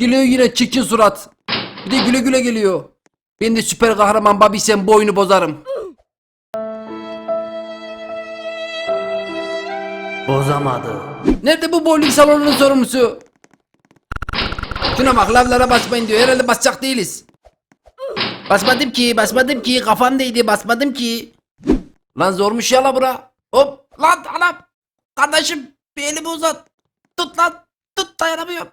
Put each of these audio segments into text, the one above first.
Geliyor yine çirkin surat. Bir de güle güle geliyor. Ben de süper kahraman Bobby sen bu oyunu bozarım. Bozamadı. Nerede bu bowling salonunun sorumlusu? Şuna bak lavlara basmayın diyor. Herhalde basacak değiliz. Basmadım ki, basmadım ki. Kafam değdi, basmadım ki. Lan zormuş ya la bura. Hop lan anam. Kardeşim bir elimi uzat. Tut lan. Tut dayanamıyorum.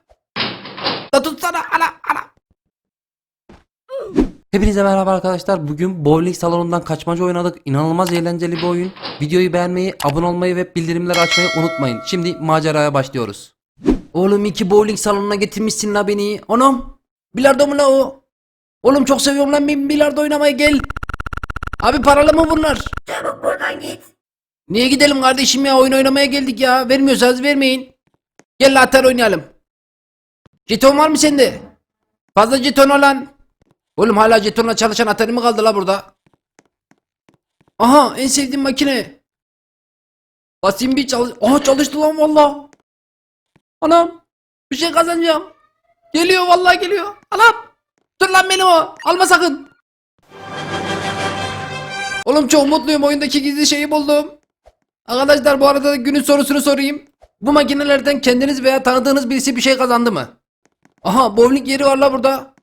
La tutsana ana ana. Hepinize merhaba arkadaşlar. Bugün bowling salonundan kaçmaca oynadık. İnanılmaz eğlenceli bir oyun. Videoyu beğenmeyi, abone olmayı ve bildirimleri açmayı unutmayın. Şimdi maceraya başlıyoruz. Oğlum iki bowling salonuna getirmişsin la beni. Anam. Bilardo mu la o? Oğlum çok seviyorum lan ben bilardo oynamayı gel. Abi paralı mı bunlar? Çabuk buradan git. Niye gidelim kardeşim ya oyun oynamaya geldik ya. Vermiyorsanız vermeyin. Gel la atar oynayalım. Jeton var mı sende? Fazla jeton olan. Oğlum hala jetonla çalışan atarı mı kaldı la burada? Aha en sevdiğim makine. Basayım bir çalış... Aha çalıştı lan valla. Anam bir şey kazanacağım. Geliyor vallahi geliyor. Anam. Dur lan beni o. Alma sakın. Oğlum çok mutluyum oyundaki gizli şeyi buldum. Arkadaşlar bu arada günün sorusunu sorayım. Bu makinelerden kendiniz veya tanıdığınız birisi bir şey kazandı mı? Aha bowling yeri var la burada.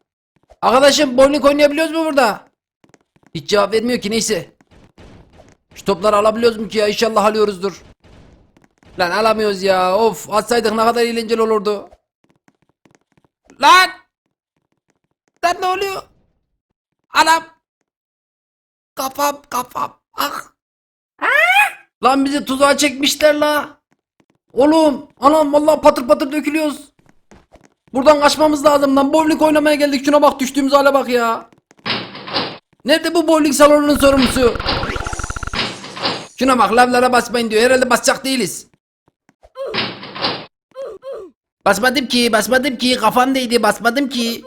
Arkadaşım bowling oynayabiliyoruz mu burada? Hiç cevap vermiyor ki neyse. Şu topları alabiliyoruz mu ki ya? İnşallah alıyoruzdur. Lan alamıyoruz ya. Of atsaydık ne kadar eğlenceli olurdu. Lan! Lan ne oluyor? Anam! Kafam kafam. Ah! Lan bizi tuzağa çekmişler la. Oğlum anam vallahi patır patır dökülüyoruz. Buradan kaçmamız lazım lan. Bowling oynamaya geldik. Şuna bak düştüğümüz hale bak ya. Nerede bu bowling salonunun sorumlusu? Şuna bak lavlara basmayın diyor. Herhalde basacak değiliz. Basmadım ki, basmadım ki. Kafam değdi, basmadım ki.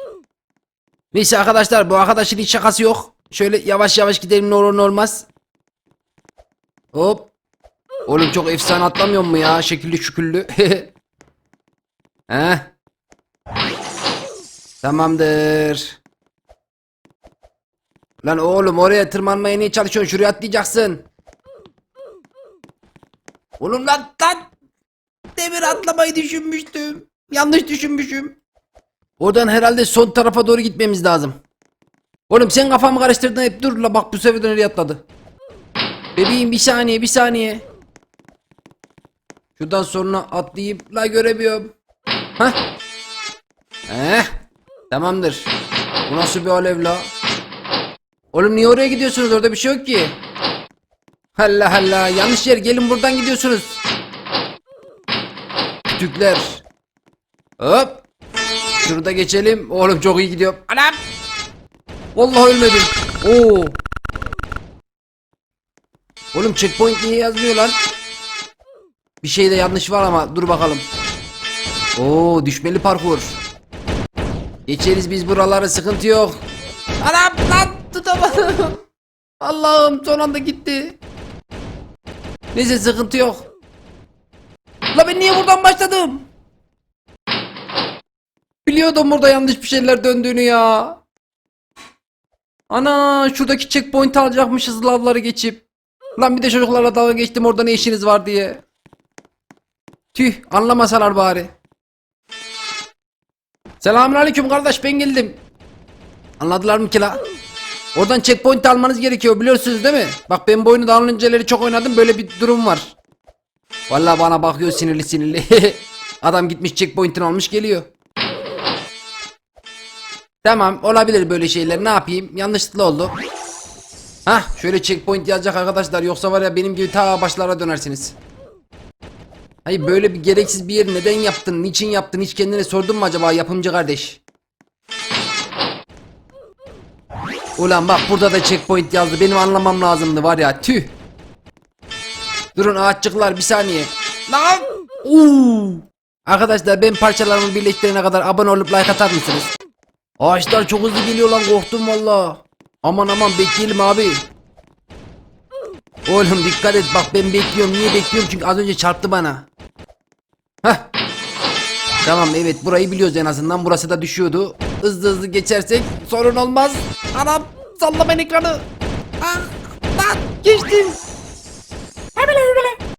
Neyse arkadaşlar bu arkadaşın hiç şakası yok. Şöyle yavaş yavaş gidelim ne olur ne olmaz. Hop. Oğlum çok efsane atlamıyor mu ya? Şekilli şüküllü. Heh. Tamamdır. Lan oğlum oraya tırmanmaya niye çalışıyorsun? Şuraya atlayacaksın. Oğlum lan lan. Demir atlamayı düşünmüştüm. Yanlış düşünmüşüm. Oradan herhalde son tarafa doğru gitmemiz lazım. Oğlum sen kafamı karıştırdın hep dur la bak bu sefer de nereye atladı. Bebeğim bir saniye bir saniye. Şuradan sonra atlayayım la göremiyorum. Hah. Eh. Tamamdır. Bu nasıl bir alev la? Oğlum niye oraya gidiyorsunuz orada bir şey yok ki. Allah Allah yanlış yer gelin buradan gidiyorsunuz. Kütükler. Hop. Şurada geçelim. Oğlum çok iyi gidiyorum. Anam. Vallahi ölmedim. Oo. Oğlum checkpoint niye yazmıyor lan? Bir şeyde yanlış var ama dur bakalım. Oo düşmeli parkur. Geçeriz biz buraları sıkıntı yok. Anam lan tutamadım. Allah'ım son anda gitti. Neyse sıkıntı yok. La ben niye buradan başladım? Biliyordum burada yanlış bir şeyler döndüğünü ya. Ana şuradaki checkpoint alacakmışız lavları geçip. Lan bir de çocuklarla dalga geçtim orada ne işiniz var diye. Tüh anlamasalar bari. Selamünaleyküm kardeş ben geldim. Anladılar mı ki la? Oradan checkpoint almanız gerekiyor biliyorsunuz değil mi? Bak ben bu oyunu daha önceleri çok oynadım böyle bir durum var. Vallahi bana bakıyor sinirli sinirli. Adam gitmiş checkpoint'ini almış geliyor. Tamam olabilir böyle şeyler ne yapayım yanlışlıkla oldu. Hah şöyle checkpoint yazacak arkadaşlar yoksa var ya benim gibi ta başlara dönersiniz. Hayır böyle bir gereksiz bir yer neden yaptın niçin yaptın hiç kendine sordun mu acaba yapımcı kardeş? Ulan bak burada da checkpoint yazdı benim anlamam lazımdı var ya tüh. Durun ağaççıklar bir saniye. Lan! Oo! Arkadaşlar ben parçalarımı birleştirene kadar abone olup like atar mısınız? Ağaçlar çok hızlı geliyor lan korktum valla. Aman aman bekleyelim abi. Oğlum dikkat et bak ben bekliyorum. Niye bekliyorum? Çünkü az önce çarptı bana. Heh. Tamam evet burayı biliyoruz en azından. Burası da düşüyordu. Hızlı hızlı geçersek sorun olmaz. Anam sallamayın ekranı. Ah, lan geçtim. Hebele hebele.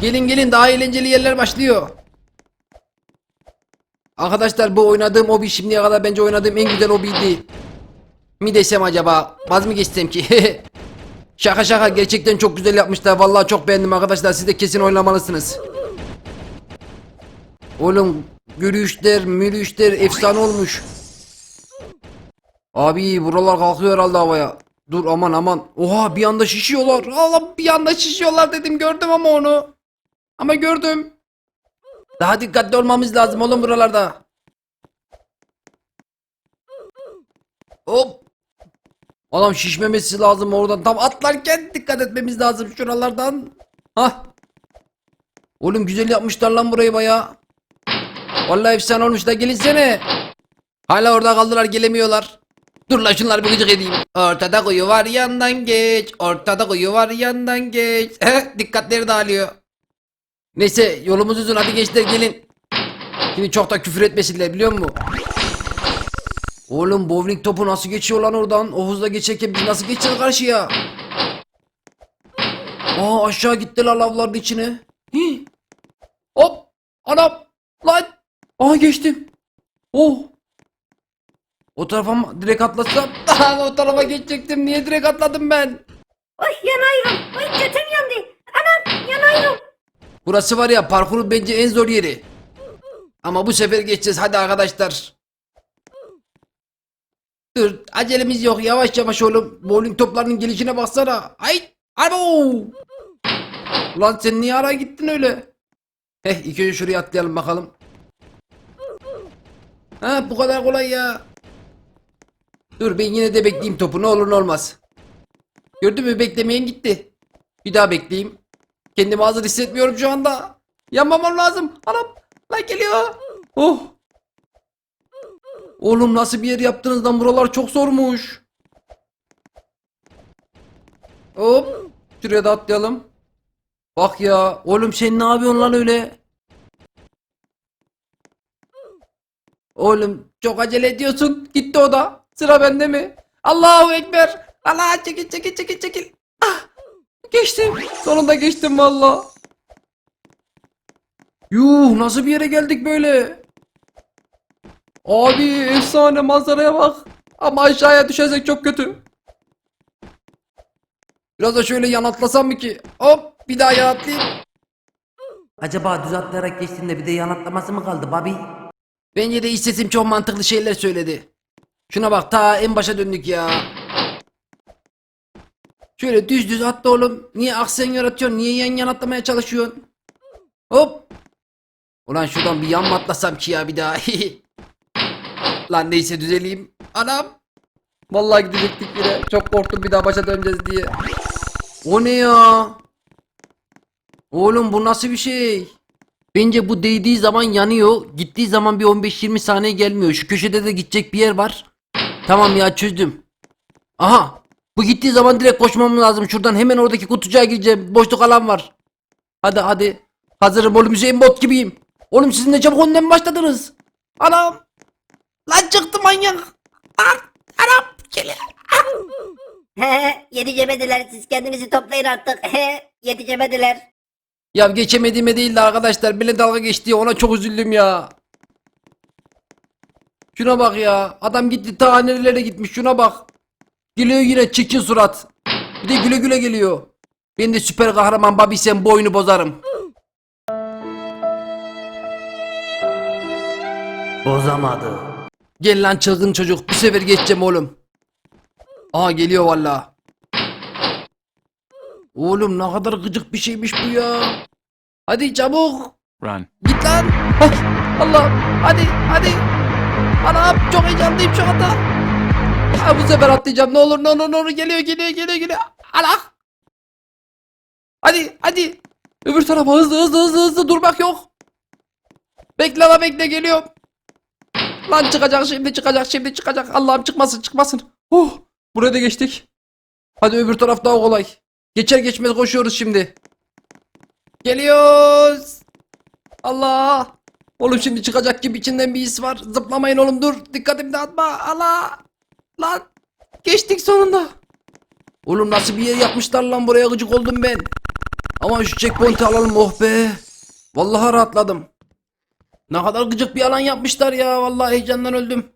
Gelin gelin daha eğlenceli yerler başlıyor. Arkadaşlar bu oynadığım hobi şimdiye kadar bence oynadığım en güzel hobiydi. Mi desem acaba? Vaz mı geçsem ki? şaka şaka gerçekten çok güzel yapmışlar. Vallahi çok beğendim arkadaşlar. Siz de kesin oynamalısınız. Oğlum görüşler, mürüşler efsane olmuş. Abi buralar kalkıyor herhalde havaya. Dur aman aman. Oha bir anda şişiyorlar. Allah bir anda şişiyorlar dedim gördüm ama onu. Ama gördüm. Daha dikkatli olmamız lazım oğlum buralarda. Hop. Adam şişmemesi lazım oradan. Tam atlarken dikkat etmemiz lazım şuralardan. Hah. Oğlum güzel yapmışlar lan burayı baya. Vallahi efsane olmuş da gelinsene. Hala orada kaldılar gelemiyorlar. Dur la şunları bir gıcık edeyim. Ortada kuyu var yandan geç. Ortada kuyu var yandan geç. Heh, dikkatleri dağılıyor. Neyse yolumuz uzun hadi gençler gelin. Şimdi çok da küfür etmesinler biliyor musun? Oğlum bowling topu nasıl geçiyor lan oradan? O hızla geçerken biz nasıl geçeceğiz karşıya? Aa aşağı gittiler lavların içine. Hi. Hop. Anam. Lan. Aa geçtim. Oh. O tarafa mı direkt atlasam? Lan o tarafa geçecektim. Niye direkt atladım ben? Oy yanıyorum. Oy götüm yandı. Anam yanıyorum. Burası var ya parkurun bence en zor yeri. Ama bu sefer geçeceğiz hadi arkadaşlar. Dur acelemiz yok yavaş yavaş oğlum. Bowling toplarının gelişine baksana. Ay abo. Ulan sen niye ara gittin öyle? Heh ilk önce şuraya atlayalım bakalım. Ha bu kadar kolay ya. Dur ben yine de bekleyeyim topu ne olur ne olmaz. Gördün mü beklemeyen gitti. Bir daha bekleyeyim. Kendimi hazır hissetmiyorum şu anda. Yanmamam lazım. Anam. Lan geliyor. Oh. Oğlum nasıl bir yer yaptınız lan buralar çok zormuş. Hop. Şuraya da atlayalım. Bak ya. Oğlum sen ne yapıyorsun lan öyle? Oğlum çok acele ediyorsun. Gitti o da. Sıra bende mi? Allahu Ekber. Allah çekil çekil çekil çekil. Ah. Geçtim. Sonunda geçtim valla. Yuh nasıl bir yere geldik böyle? Abi efsane manzaraya bak. Ama aşağıya düşersek çok kötü. Biraz da şöyle yan atlasam mı ki? Hop bir daha yan. Acaba düz atlayarak geçtiğinde bir de yan atlaması mı kaldı Bobby? Bence de iç sesim çok mantıklı şeyler söyledi. Şuna bak ta en başa döndük ya. Şöyle düz düz atla oğlum. Niye aksiyon yaratıyorsun? Niye yan yan atlamaya çalışıyorsun? Hop. Ulan şuradan bir yan atlasam ki ya bir daha. Lan neyse düzeleyim. Anam. Vallahi gidecektik yine. Çok korktum bir daha başa döneceğiz diye. O ne ya? Oğlum bu nasıl bir şey? Bence bu değdiği zaman yanıyor. Gittiği zaman bir 15-20 saniye gelmiyor. Şu köşede de gidecek bir yer var. Tamam ya çözdüm. Aha. Bu gittiği zaman direkt koşmam lazım. Şuradan hemen oradaki kutucuğa gireceğim. Boşluk alan var. Hadi hadi. Hazırım oğlum Hüseyin bot gibiyim. Oğlum sizin de çabuk önden başladınız. Anam. Lan çıktı manyak. Lan. Anam. Geliyor. He yetişemediler. Siz kendinizi toplayın artık. He yetişemediler. Ya geçemediğime değil de arkadaşlar bile dalga geçti ona çok üzüldüm ya. Şuna bak ya adam gitti ta nerelere gitmiş şuna bak. Geliyor yine çirkin surat. Bir de güle güle geliyor. Ben de süper kahraman Bobby sen boynu bozarım. Bozamadı. Gel lan çılgın çocuk bu sefer geçeceğim oğlum. Aa geliyor valla. Oğlum ne kadar gıcık bir şeymiş bu ya. Hadi çabuk. Run. Git lan. Allah. Hadi hadi. Anam çok heyecanlıyım şu anda. Ha, bu sefer atlayacağım. Ne olur ne olur ne olur. Geliyor geliyor geliyor geliyor. Allah. Hadi hadi. Öbür tarafa hızlı hızlı hızlı hızlı durmak yok. Bekle la bekle geliyor. Lan çıkacak şimdi çıkacak şimdi çıkacak. Allah'ım çıkmasın çıkmasın. Oh, buraya da geçtik. Hadi öbür taraf daha kolay. Geçer geçmez koşuyoruz şimdi. Geliyoruz. Allah. Oğlum şimdi çıkacak gibi içinden bir his var. Zıplamayın oğlum dur. Dikkatimi dağıtma. Allah. Lan. Geçtik sonunda. Oğlum nasıl bir yer yapmışlar lan buraya gıcık oldum ben. Ama şu checkpoint'i alalım oh be. Vallahi rahatladım. Ne kadar gıcık bir alan yapmışlar ya. Vallahi heyecandan öldüm.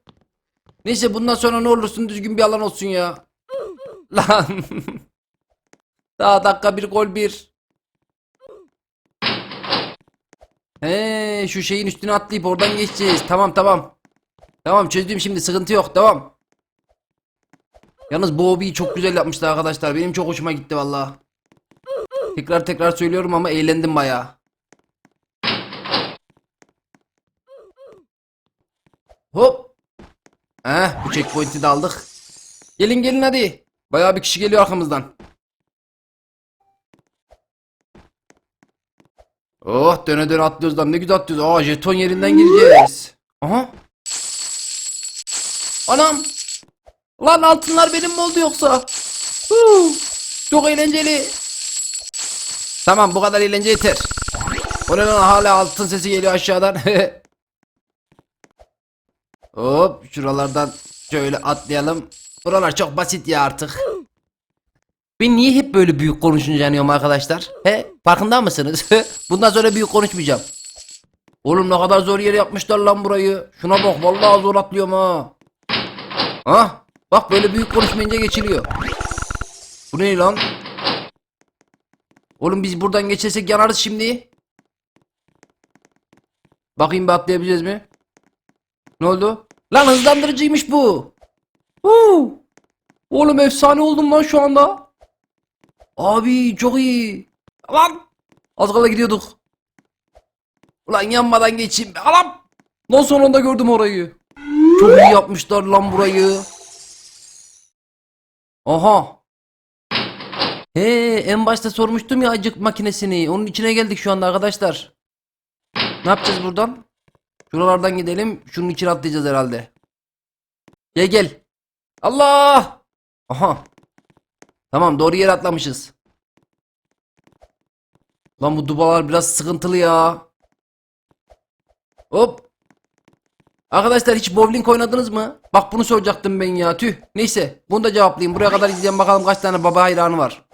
Neyse bundan sonra ne olursun düzgün bir alan olsun ya. Lan. Daha dakika bir gol bir. He şu şeyin üstüne atlayıp oradan geçeceğiz. Tamam tamam. Tamam çözdüm şimdi sıkıntı yok tamam. Yalnız bu hobiyi çok güzel yapmışlar arkadaşlar. Benim çok hoşuma gitti valla. Tekrar tekrar söylüyorum ama eğlendim bayağı. Hop. Heh bu checkpoint'i de aldık. Gelin gelin hadi. Bayağı bir kişi geliyor arkamızdan. Oh döne döne atlıyoruz lan ne güzel atlıyoruz. Aa jeton yerinden gireceğiz. Aha. Anam. Lan altınlar benim mi oldu yoksa? Huu. Çok eğlenceli. Tamam bu kadar eğlence yeter. Oradan hala altın sesi geliyor aşağıdan. Hop şuralardan şöyle atlayalım. Buralar çok basit ya artık. Ben niye hep böyle büyük konuşunca yanıyorum arkadaşlar? He? Farkında mısınız? Bundan sonra büyük konuşmayacağım. Oğlum ne kadar zor yer yapmışlar lan burayı. Şuna bak vallahi zor atlıyorum ha. Ha? Bak böyle büyük konuşmayınca geçiliyor. Bu ne lan? Oğlum biz buradan geçersek yanarız şimdi. Bakayım bir atlayabileceğiz mi? Ne oldu? Lan hızlandırıcıymış bu. Huu. Oğlum efsane oldum lan şu anda. Abi çok iyi. Lan. Az kala gidiyorduk. Ulan yanmadan geçeyim. be. Anam. Lan sonunda gördüm orayı. Çok iyi yapmışlar lan burayı. Aha. He en başta sormuştum ya acık makinesini. Onun içine geldik şu anda arkadaşlar. Ne yapacağız buradan? Şuralardan gidelim. Şunun içine atlayacağız herhalde. Gel gel. Allah! Aha. Tamam doğru yere atlamışız. Lan bu dubalar biraz sıkıntılı ya. Hop. Arkadaşlar hiç bowling oynadınız mı? Bak bunu soracaktım ben ya. Tüh. Neyse. Bunu da cevaplayayım. Buraya kadar izleyen bakalım kaç tane baba hayranı var.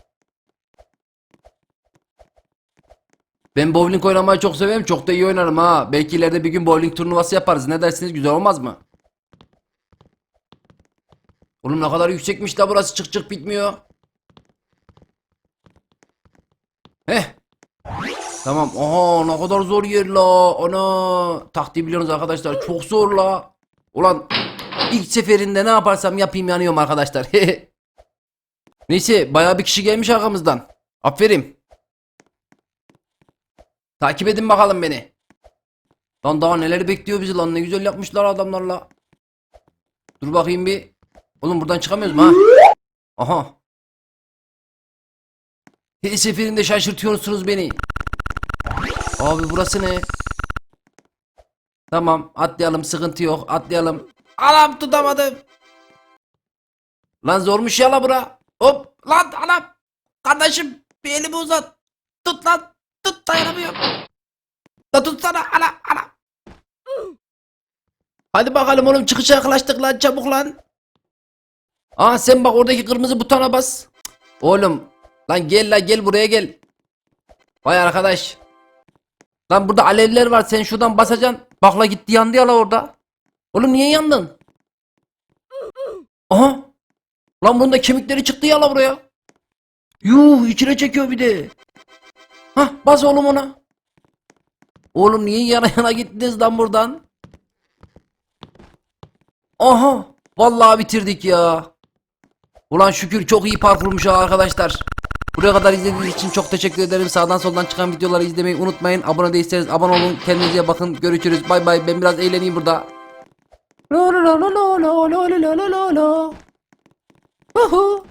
Ben bowling oynamayı çok severim. Çok da iyi oynarım ha. Belki ileride bir gün bowling turnuvası yaparız. Ne dersiniz? Güzel olmaz mı? Oğlum ne kadar yüksekmiş la burası çık çık bitmiyor. Heh. Tamam. Aha ne kadar zor yer la. Ana. Taktiği biliyorsunuz arkadaşlar. Çok zor la. Ulan ilk seferinde ne yaparsam yapayım yanıyorum arkadaşlar. Neyse bayağı bir kişi gelmiş arkamızdan. Aferin. Takip edin bakalım beni. Lan daha neler bekliyor bizi lan ne güzel yapmışlar adamlarla. Dur bakayım bir. Oğlum buradan çıkamıyoruz mu ha? Aha. Her seferinde şaşırtıyorsunuz beni. Abi burası ne? Tamam atlayalım sıkıntı yok atlayalım. Anam tutamadım. Lan zormuş ya la bura. Hop lan anam. Kardeşim bir elimi uzat. Tut lan. Tut dayanamıyorum. Da tutsana ana ana. Hadi bakalım oğlum çıkışa yaklaştık lan çabuk lan. Aa sen bak oradaki kırmızı butona bas. Oğlum lan gel la gel buraya gel. Vay arkadaş. Lan burada alevler var sen şuradan basacaksın. Bak la gitti yandı ya la orada. Oğlum niye yandın? Aha. Lan bunda kemikleri çıktı ya la buraya. Yuh içine çekiyor bir de. Hah bas oğlum ona. Oğlum niye yana yana gittiniz lan buradan? Aha. Vallahi bitirdik ya. Ulan şükür çok iyi parkurmuş arkadaşlar. Buraya kadar izlediğiniz için çok teşekkür ederim. Sağdan soldan çıkan videoları izlemeyi unutmayın. Abone değilseniz abone olun. Kendinize bakın. Görüşürüz. Bay bay. Ben biraz eğleneyim burada. La la la la la la la la la la la. Uhu.